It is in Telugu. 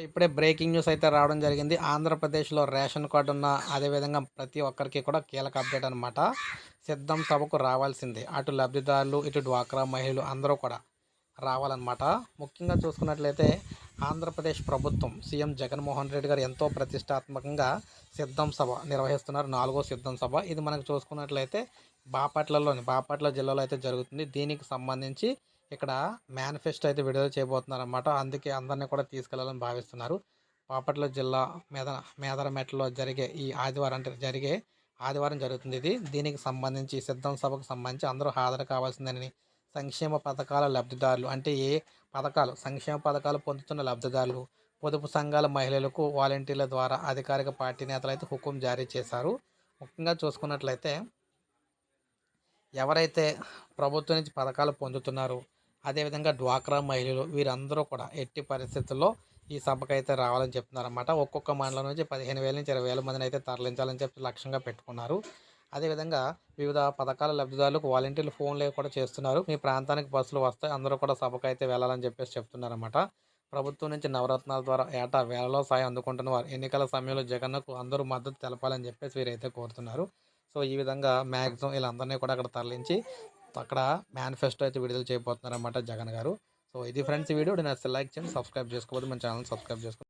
ఇప్పుడే బ్రేకింగ్ న్యూస్ అయితే రావడం జరిగింది. ఆంధ్రప్రదేశ్లో రేషన్ కార్డు ఉన్న అదేవిధంగా ప్రతి ఒక్కరికి కూడా కీలక అప్డేట్ అనమాట సిద్ధం సభకు రావాల్సిందే. అటు లబ్ధిదారులు ఇటు డ్వాక్రా మహిళలు అందరూ కూడా రావాలన్నమాట. ముఖ్యంగా చూసుకున్నట్లయితే ఆంధ్రప్రదేశ్ ప్రభుత్వం సీఎం జగన్మోహన్ రెడ్డి గారు ఎంతో ప్రతిష్టాత్మకంగా సిద్ధం సభ నిర్వహిస్తున్నారు. నాలుగో సిద్ధం సభ. ఇది మనకు చూసుకున్నట్లయితే బాపట్లలోని బాపట్ల జిల్లాలో అయితే జరుగుతుంది. దీనికి సంబంధించి ఇక్కడ మేనిఫెస్టో అయితే విడుదల చేయబోతున్నారు అనమాట అందుకే అందరినీ కూడా తీసుకెళ్ళాలని భావిస్తున్నారు. పాపట్ల జిల్లా మేద మేదరమెట్లో జరిగే ఈ ఆదివారం అంటే జరిగే ఆదివారం జరుగుతుంది ఇది. దీనికి సంబంధించి సిద్ధం సభకు సంబంధించి అందరూ హాజరు కావాల్సిందని సంక్షేమ పథకాల లబ్ధిదారులు అంటే ఏ పథకాలు సంక్షేమ పథకాలు పొందుతున్న లబ్ధిదారులు పొదుపు సంఘాల మహిళలకు వాలంటీర్ల ద్వారా అధికారిక పార్టీ నేతలు అయితే హుకుం జారీ చేశారు. ముఖ్యంగా చూసుకున్నట్లయితే ఎవరైతే ప్రభుత్వం నుంచి పథకాలు పొందుతున్నారో అదేవిధంగా డ్వాక్రా మహిళలు వీరందరూ కూడా ఎట్టి పరిస్థితుల్లో ఈ సభకు అయితే రావాలని చెప్తున్నారన్నమాట. ఒక్కొక్క మండలం నుంచి పదిహేను వేల నుంచి ఇరవై వేల మందిని అయితే తరలించాలని చెప్పి లక్ష్యంగా పెట్టుకున్నారు. అదేవిధంగా వివిధ పథకాల లబ్ధిదారులకు వాలంటీర్లు ఫోన్లు కూడా చేస్తున్నారు. మీ ప్రాంతానికి బస్సులు వస్తాయి. అందరూ కూడా సభకు అయితే వెళ్ళాలని చెప్పేసి చెప్తున్నారన్నమాట. ప్రభుత్వం నుంచి నవరత్నాల ద్వారా ఏటా వేలలో సాయం అందుకుంటున్న వారు ఎన్నికల సమయంలో జగన్కు అందరూ మద్దతు తెలపాలని చెప్పేసి వీరైతే కోరుతున్నారు. సో ఈ విధంగా మ్యాక్సిమం వీళ్ళందరినీ కూడా అక్కడ తరలించి అక్కడ మేనిఫెస్టో అయితే విడుదల చేయబోతున్నారన్నమాట జగన్ గారు. సో ఇది ఫ్రెండ్స్ వీడియో. నేను లైక్ చేయండి సబ్స్క్రైబ్ చేసుకోవద్దు మన ఛానల్ సబ్స్క్రైబ్ చేసుకోవద్దు